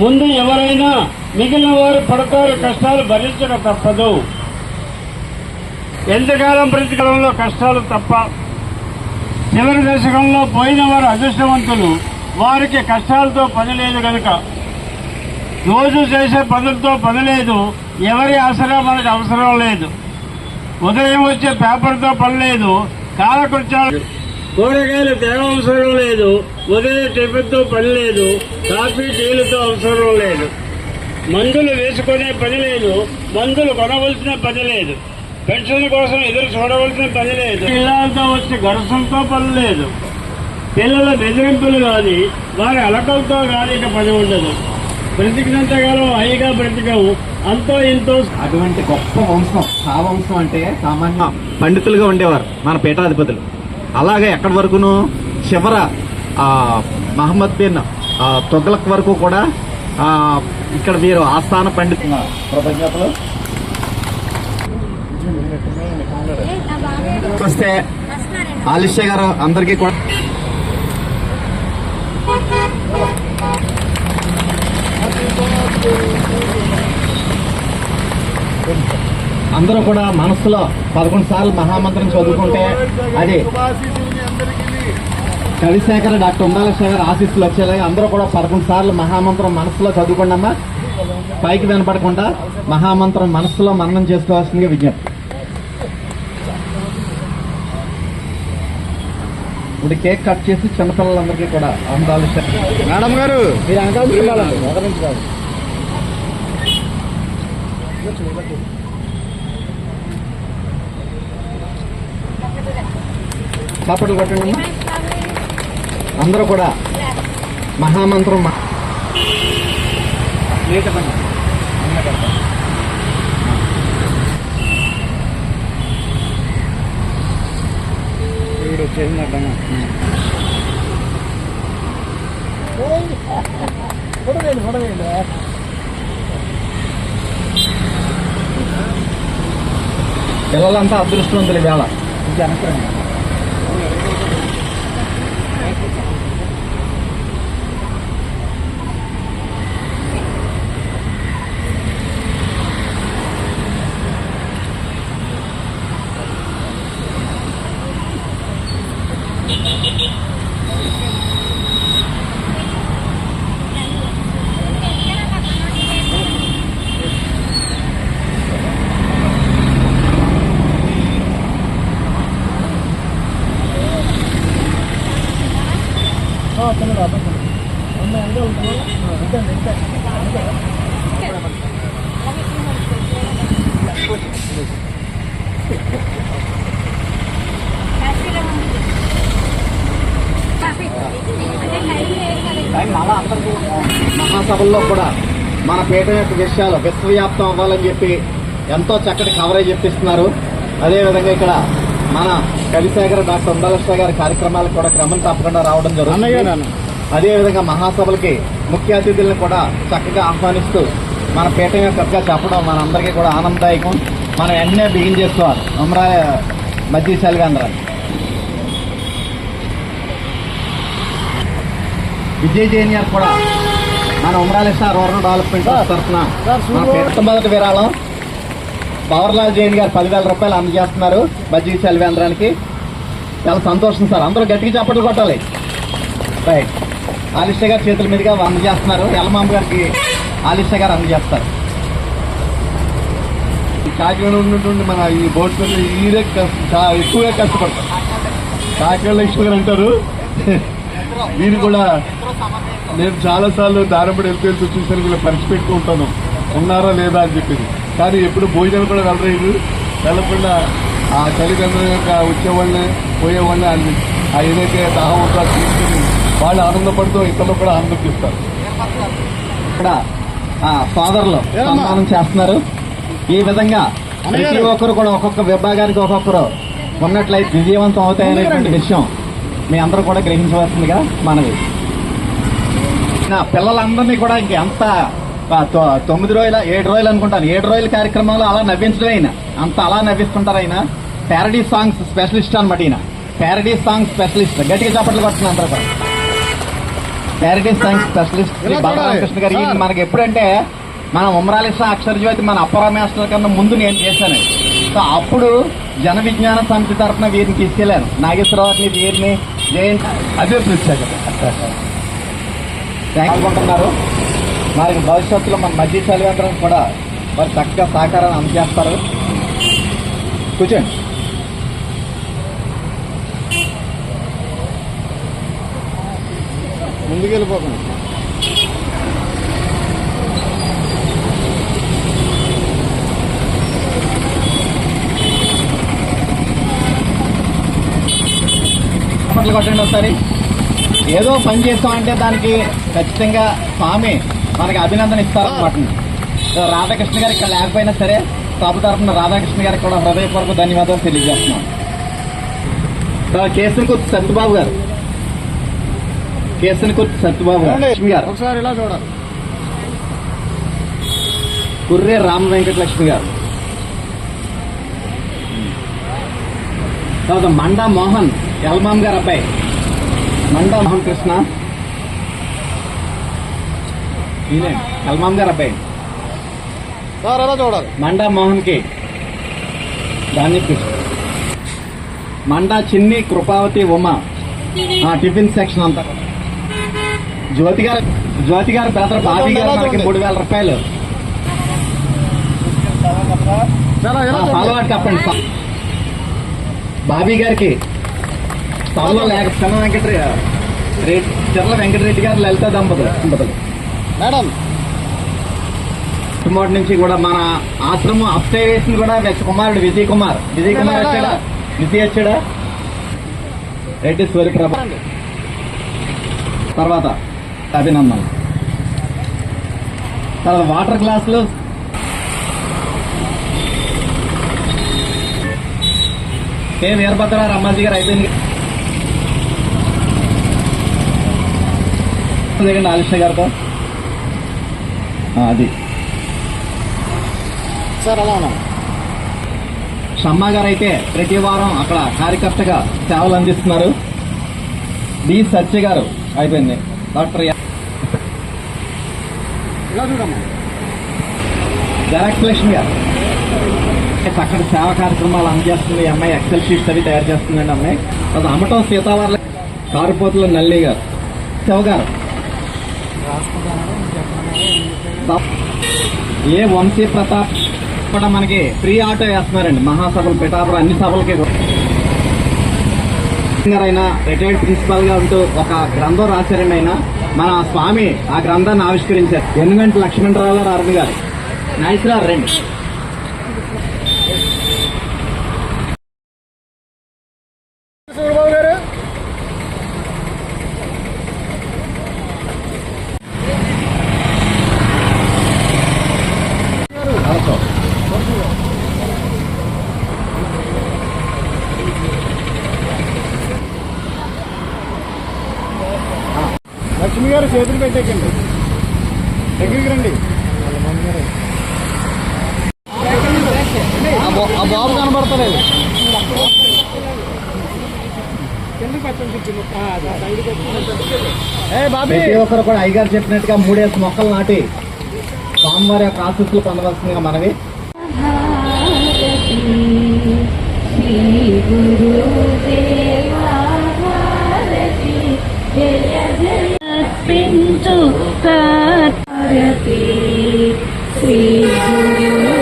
ముందు ఎవరైనా మిగిలిన వారు పడతారు కష్టాలు భరించక తప్పదు. ఎంతకాలం ప్రతికాలంలో కష్టాలు తప్ప చివరి దశకంలో పోయిన వారు అదృష్టవంతులు వారికి కష్టాలతో పని లేదు కనుక రోజు చేసే పనులతో పని లేదు ఎవరి ఆసరా మనకు అవసరం లేదు. ఉదయం వచ్చే పేపర్తో పని లేదు కాలకృత్యాలు కూరగాయలు తేవ అవసరం లేదు. ఉదయం టిఫిన్తో పని లేదు. కాఫీ టీలతో అవసరం లేదు. మందులు వేసుకునే పని లేదు. మందులు కొనవలసిన పని లేదు. పెన్షన్ కోసం ఎదురు చూడవలసిన పని లేదు. పిల్లలతో వచ్చే ఘర్షణతో పని లేదు. పిల్లల బెదిరింపులు కానీ వారి అలకలతో కానీ ఇక పని ఉండదు. బ్రతికినంతకాలం హైగా బ్రతికవు. అంతో ఇంతో అటువంటి గొప్ప వంశం ఆ వంశం అంటే సామాన్య పండితులుగా ఉండేవారు మన పీఠాధిపతులు. అలాగే ఎక్కడి వరకును? చివర మహమ్మద్ బిన్ తొగలక్ వరకు కూడా ఇక్కడ మీరు ఆస్థాన పండితులు కృతజ్ఞతలు వస్తే ఆలిష్య గారు అందరికీ కూడా. అందరూ కూడా మనసులో పదకొండు సార్లు మహామంత్రం చదువుకుంటే అది కవిశేఖర్ డాక్టర్ ఉండాల శేఖర్ ఆశీస్సులు వచ్చేలాగా అందరూ కూడా పదకొండు సార్లు మహామంత్రం మనసులో చదువుకోండి అమ్మా. పైకి వినపడకుండా మహామంత్రం మనసులో మననం చేసుకోవాల్సిందిగా విజ్ఞప్తి. ఇప్పుడు కేక్ కట్ చేసి చిన్నపిల్లలందరికీ కూడా అందాలు మేడం గారు. మీరు వెనకాల నుంచి కాదు. చప్పట్లు కొట్టండి అమ్మా. అందరూ కూడా మహామంత్రం అన్న వీడు వచ్చేసింది అడ్డంగా. పిల్లలంతా అదృష్టవంతులు వేళ này పీఠ యొక్క విషయాలు విశ్వవ్యాప్తం అవ్వాలని చెప్పి ఎంతో చక్కటి కవరేజ్ ఇప్పిస్తున్నారు. అదేవిధంగా ఇక్కడ మన కవిశేఖర డాక్టర్ ఉండాలకృష్ణ గారి కార్యక్రమాలకు కూడా క్రమం తప్పకుండా రావడం జరుగుతుంది. అదేవిధంగా మహాసభలకి ముఖ్య అతిథులను కూడా చక్కగా ఆహ్వానిస్తూ మన పీఠ యొక్క చెప్పడం మనందరికీ కూడా ఆనందదాయకం. మనం వెంటనే బిగిన్ చేసుకోవాలి అమరా మధ్య సెల్వేంద్రాన్ని విజయ్ జేనియర్ కూడా మన ఉమరాలిస్తా రూరల్ డెవలప్మెంట్ తరఫున. మొట్టమొదటి విరాళం. పవర్లాల్ జైన్ గారు పదివేల రూపాయలు అందజేస్తున్నారు బజ్జీ సెల్వేంద్రానికి. చాలా సంతోషం సార్ అందరూ గట్టిగా చప్పట్లు కొట్టాలి. రైట్. ఆలిషా గారి చేతుల మీదుగా అందజేస్తున్నారు ఎల్లమాంబ గారికి ఆలిషా గారు అందజేస్తారు కాకినాడ ఉన్నటువంటి మన ఈ బోట్ మీద ఈరే ఎక్కువగా కష్టపడతారు. కాకినాడ లక్ష్మి గారు అంటారు వీరు కూడా నేను చాలా సార్లు దారంపడి వెళ్తూ చూసాను వీళ్ళు పరిచి పెట్టుకుంటాను. ఉన్నారా లేదా అని చెప్పింది. కానీ ఎప్పుడు భోజనాలు కూడా వెళ్ళలేదు వెళ్ళకుండా ఆ తల్లిదండ్రుల యొక్క వచ్చేవాళ్ళని పోయేవాళ్ళని అది ఆ ఏదైతే దాహం ఉందో తీసుకుని వాళ్ళు ఆనందపడుతూ ఇతరులు కూడా ఆనందిస్తారు ఇక్కడ ఆ, సోదరులు సన్మానం చేస్తున్నారు. ఈ విధంగా ప్రతి ఒక్కరు కూడా ఒక్కొక్క విభాగానికి ఒక్కొక్కరు ఉన్నట్లయితే విజయవంతం అవుతాయనేటువంటి విషయం. మీ అందరూ కూడా గ్రహించవలసిందిగా మనవి. నా పిల్లలందరినీ కూడా ఇంక ఎంత ఆ, తొ- తొమ్మిది రోజుల ఏడు రోజులు అనుకుంటాను. ఏడు రోజుల కార్యక్రమంలో అలా నవ్వించడం అయినా అంత అలా నవ్విస్తుంటారు ఆయన ప్యారడీ సాంగ్స్ స్పెషలిస్ట్ అనమాట ఈయన. ప్యారడీ సాంగ్ స్పెషలిస్ట్ గట్టిగా చప్పట్లు కొడుతున్నా అందరూ కూడా. Charity science specialist Shri Balaramakrishna garu. ఈయన మనకి ఎప్పుడంటే మన ఉమరాలిస అక్షర జ్యోతి మన అప్పరా మాస్టర్ కన్నా ముందు నేను చేశాను. సో అప్పుడు జన విజ్ఞాన సమితి తరఫున వీరిని తీసుకెళ్ళాను నాగేశ్వరరావుని వీరిని జయంతి అదే ప్రత్యేకత పాల్గొంటున్నారు. మరి భవిష్యత్తులో మన మధ్య చలివేంద్రం కూడా వారు చక్కగా సహకారాన్ని అందజేస్తారు. కూర్చోండి. ముందుకెళ్ళిపోకండి. చప్పట్లు కొట్టండి ఒకసారి. ఏదో పని చేస్తామంటే దానికి ఖచ్చితంగా స్వామి మనకి అభినందన ఇస్తారన్నమాట రాధాకృష్ణ గారు ఇక్కడ లేకపోయినా సరే సభ తరఫున రాధాకృష్ణ గారికి కూడా హృదయపూర్వక ధన్యవాదాలు తెలియజేస్తున్నాం. కేసుని కుర్తి సత్యబాబు గారు. కేసుని కుర్తి సత్యబాబు గారు. లక్ష్మి గారు. ఒకసారి ఇలా చూడాలి. కుర్రే రామ వెంకటలక్ష్మి గారు. తర్వాత మండా మోహన్ ఎల్మామ్ గారు అబ్బాయి. మండా మోహన్ కృష్ణ. ఈయనే ఎల్మామ్ గారు అబ్బాయి. చూడాలి? మండా మోహన్కి దాన్ని కృష్ణ మండా చిన్ని కృపావతి ఉమ. ఆ, టిఫిన్ సెక్షన్ అంతా. జ్యోతి గారు జ్యోతి గారు బ్రదర్ బాబీ గారు మనకి మూడు వేల రూపాయలు. ఫాలో చెప్పండి. బాబీ గారికి లేక చిన్న వెంకటరెడ్డి చిర్ల వెంకటరెడ్డి గారు లలిత దంపతులు. దంపతులు. మేడం. కుమార్ నుంచి కూడా మన ఆశ్రమం అప్స్టే వేసింది కూడా నెక్స్ట్ కుమారుడు విజయ్ కుమార్. విజయ్ కుమార్ వచ్చాడా? విజయ్ వచ్చాడా? రెడ్డి సూర్యప్రభ తర్వాత అభినందన. తర్వాత వాటర్ గ్లాసులు. కే వీరభద్ర రమ్మాజీ గారు అయిపోయింది. దిగండి గారితో. అది. సార్ ఎలా ఉన్నాం. షమ్మా గారు అయితే ప్రతి వారం అక్కడ కార్యకర్తగా సేవలు అందిస్తున్నారు. డి సత్య గారు అయిపోయింది. డాక్టర్ ఎ- ఇలా చూడమ్మా. జరాక్స్ లక్ష్మి గారు. చక్కడ సేవా కార్యక్రమాలు అందజేస్తుంది. ఈ అమ్మాయి ఎక్సెల్ షీట్స్ అవి తయారు చేస్తుందండి అమ్మాయి. అది అమ్మటం సీతావార్ల. కారుపోతుల నల్లి గారు. శివగారు. ఏ వంశీ ప్రతాప్ కూడా మనకి ఫ్రీ ఆటో వేస్తున్నారండి. మహాసభలు పిఠాపురం అన్ని సభలకి అయినా రిటైర్డ్ ప్రిన్సిపల్గా ఉంటూ ఒక గ్రంథం రాశారండి ఆయన. మన స్వామి ఆ గ్రంథాన్ని ఆవిష్కరించారు. ఎనుగంటి లక్ష్మణరావు గారు అరవి గారు. నాయకురాలు రండి గారు చేతులు పెట్టేకండి దగ్గరికి రండి. ఆ బాబు కనబడతలేదు. ప్రతి ఒక్కరు కూడా అయ్యగారు చెప్పినట్టుగా మూడేసి మొక్కలు నాటి స్వామివారి యొక్క ఆశీస్సులు పొందవలసింది మనవి. శ్రీ గురుదేవ అర్పించు శ్రీ గురు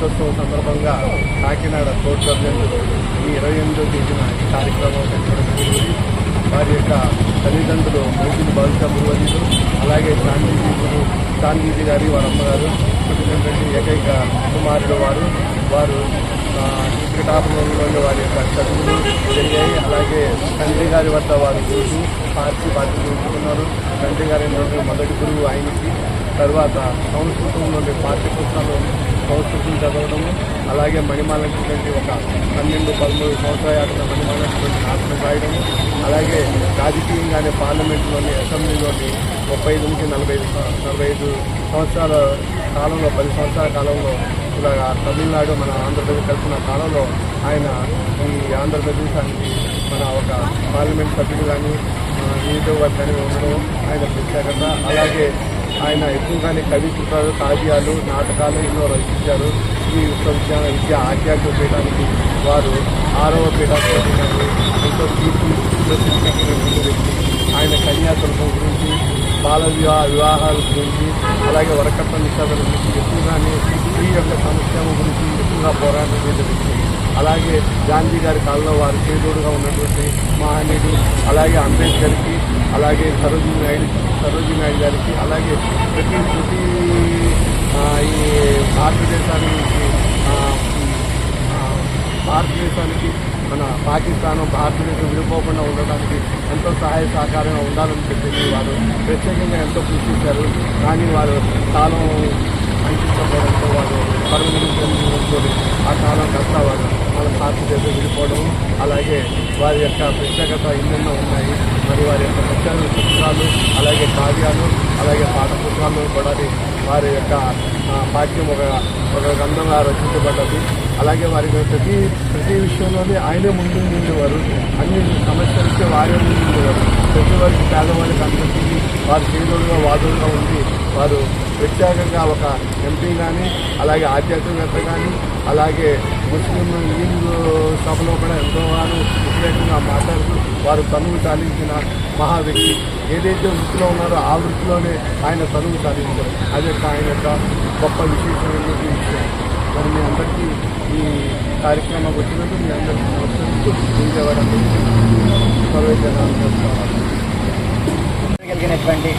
సందర్భంగా కాకినాడ కోర్టు సభ్యులు ఈ ఇరవై ఎనిమిదో తేదీన ఈ కార్యక్రమం పెట్టడం జరిగింది. వారి యొక్క తల్లిదండ్రులు మూగిలి బాలిక గురువజీలు అలాగే గాంధీజీ గురు గాంధీజీ గారి వారి అమ్మగారు పుట్టినటువంటి ఏకైక కుమారుడు వారు వారు ఆ, వారి యొక్క చదువులు జరిగాయి. అలాగే తండ్రి గారి వద్ద వారు చూసి పార్టీ బాధ్యత చూసుకున్నారు తండ్రి గారి మొదటి గురువు ఆయనకి. తర్వాత సంస్కృతంలోని నుండి పాఠ్యపుస్తకాలు సంస్కృతిని చదవడము అలాగే మణిమాలటువంటి ఒక పన్నెండు పదమూడు సంవత్సరాల మణిమాలటువంటి నాటకం రాయడము అలాగే రాజకీయంగానే పార్లమెంటులోని అసెంబ్లీలోని ముప్పై ఐదు నుంచి నలభై ఐదు నలభై ఐదు సంవత్సరాల కాలంలో పది సంవత్సరాల కాలంలో ఇలా తమిళనాడు మన ఆంధ్రప్రదేశ్ కలిసిన కాలంలో ఆయన ఈ ఆంధ్రప్రదేశానికి మన ఒక పార్లమెంట్ సభ్యులు కానీ నియోజకవర్గ కానీ ఉండడం ఆయన ప్రత్యేకత. అలాగే ఆయన ఎక్కువగానే కవి కావ్యాలు నాటకాలు ఎన్నో రచించారు. ఈ విశ్వవిద్యాలయ విద్య ఆధ్యాత్మిక పీఠానికి వారు ఆరవ పీఠాధిపతి ఎంతో కీర్తి ప్రసిద్ధికెక్కినటువంటి వ్యక్తి. ఆయన కన్యాశుల్కం గురించి బాల వివాహ వివాహాల గురించి అలాగే వరకట్న నిషేధాల గురించి ఎక్కువగానే స్త్రీ యొక్క సంక్షేమం గురించి ఎక్కువగా పోరాటం వ్యక్తి. అలాగే గాంధీ గారి కాలంలో వారు చేదోడుగా ఉన్నటువంటి మహనీయుడు అలాగే అంబేద్కర్కి అలాగే సరోజీ నాయుడు సరోజీ నాయుడు గారికి అలాగే ప్రతి ప్రతి ఈ భారతదేశానికి భారతదేశానికి మన పాకిస్తాన్ భారతదేశం విడిపోకుండా ఉండడానికి ఎంతో సహాయ సహకారంగా ఉండాలని చెప్పేసి వారు ప్రత్యేకంగా ఎంతో కృషి చేశారు. కానీ వారు కాలం అంకించకపోవడంతో వారు పరమనితో ఆ కాలం కష్టవారు మన భారతదేశం విడిపోవడం అలాగే వారి యొక్క ప్రత్యేకత ఎన్నెన్నో ఉన్నాయి. మరి వారి యొక్క ప్రత్యేక పుస్తకాలు అలాగే కావ్యాలు అలాగే పాఠ పుస్తకాలు కూడా వారి యొక్క పాఠ్యం ఒక ఒక గ్రంథంగా రచించబడ్డది. అలాగే వారి ప్రతి ప్రతి విషయంలోనే ఆయనే ముందు ఉండేవారు అన్ని సమస్యలకి వారే ముందు ఉండేవారు ప్రతి వారికి పేదవాళ్ళకి అందరికీ వారు చేదోడుగా వాదులుగా ఉండి వారు ప్రత్యేకంగా ఒక ఎంపీ కానీ అలాగే ఆధ్యాత్మికత కానీ అలాగే ముస్లిం హిందూ సభలో కూడా ఎంతోగానో వ్యతిరేకంగా మాట్లాడుతూ వారు తనువు సాధించిన మహా వ్యక్తి. ఏదైతే వృత్తిలో ఉన్నారో ఆ వృత్తిలోనే ఆయన తనువు సాధించారు. అది యొక్క ఆయన యొక్క గొప్ప విశేషమైనటువంటి విషయం. మరి మీ అందరికీ ఈ కార్యక్రమం వచ్చినందుకు మీ అందరికీ నమస్కరిస్తూ విజయవాడ కలిగినటువంటి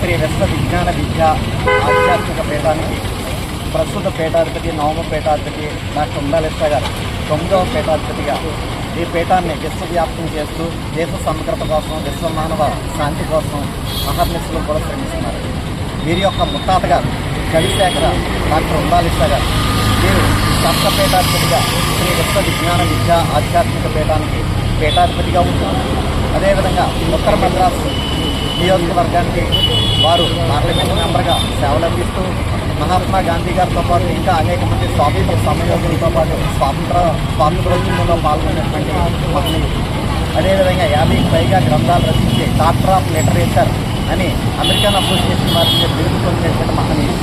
శ్రీ విశ్వ విజ్ఞాన విద్య ఆధ్యాత్మిక పీఠానికి ప్రస్తుత పీఠాధిపతి నవమ పీఠాధిపతి డాక్టర్ ఉండాలిస్తా గారు తొమ్మిదవ పీఠాధిపతిగా ఈ పీఠాన్ని విశ్వవ్యాప్తం చేస్తూ దేశ సమగ్రత కోసం విశ్వ మానవ శాంతి కోసం మహర్నిశులు కూడా శ్రమిస్తున్నారు. వీరి యొక్క ముత్తాత గారు కవిశేఖర డాక్టర్ ఉండాలిస్తా గారు వీరు సప్తపీఠాధిపతిగా శ్రీ విశ్వ విజ్ఞాన విద్య ఆధ్యాత్మిక పీఠానికి పీఠాధిపతిగా ఉంటున్నారు అదేవిధంగా ఉత్తర మద్రాసు నియోజకవర్గానికి వారు పార్లమెంట్ మెంబర్గా సేవలు అందిస్తూ మహాత్మా గాంధీ గారితో పాటు ఇంకా అనేక మంది స్వాతంత్ర సమయోగులతో పాటు స్వాతంత్ర స్వాతంత్రోద్యమంలో పాల్గొనేటువంటి మహనీయులు. అదేవిధంగా యాభై పైగా గ్రంథాలు రచించి డాక్టర్ ఆఫ్ లిటరేచర్ అని అమెరికన్ అసోసియేషన్ వారిని బిరుదు పొందినటువంటి మహనీయులు.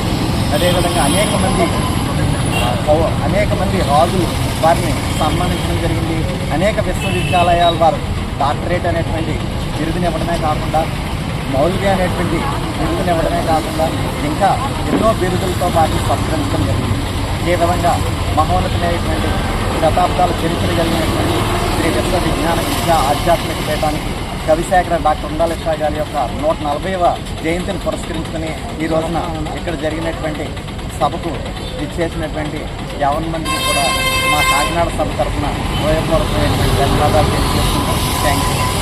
అదేవిధంగా అనేక మంది అనేక మంది రాజులు వారిని సన్మానించడం జరిగింది. అనేక విశ్వవిద్యాలయాల వారు డాక్టరేట్ అనేటువంటి బిరుదునివ్వడమే కాకుండా మౌలిక అనేటువంటి బిరుదునివ్వడమే కాకుండా ఇంకా ఎన్నో బిరుదులతో వాటిని సంస్కరించడం జరిగింది. ఈ విధంగా మహోన్నతమైనటువంటి శతాబ్దాల చరిత్ర కలిగినటువంటి శ్రీ విశ్వ విజ్ఞాన విద్య ఆధ్యాత్మిక పీఠానికి కవిశేఖర డాక్టర్ ఉండాలిషా గారి యొక్క నూట నలభైవ జయంతిని పురస్కరించుకుని ఈ రోజున ఇక్కడ జరిగినటువంటి సభకు ఇచ్చేసినటువంటి యావన్ మందికి కూడా మా కాకినాడ సభ తరఫున హృదయపూర్వకమైనటువంటి ధన్యవాదాలు తెలియజేస్తున్నాం. Thank you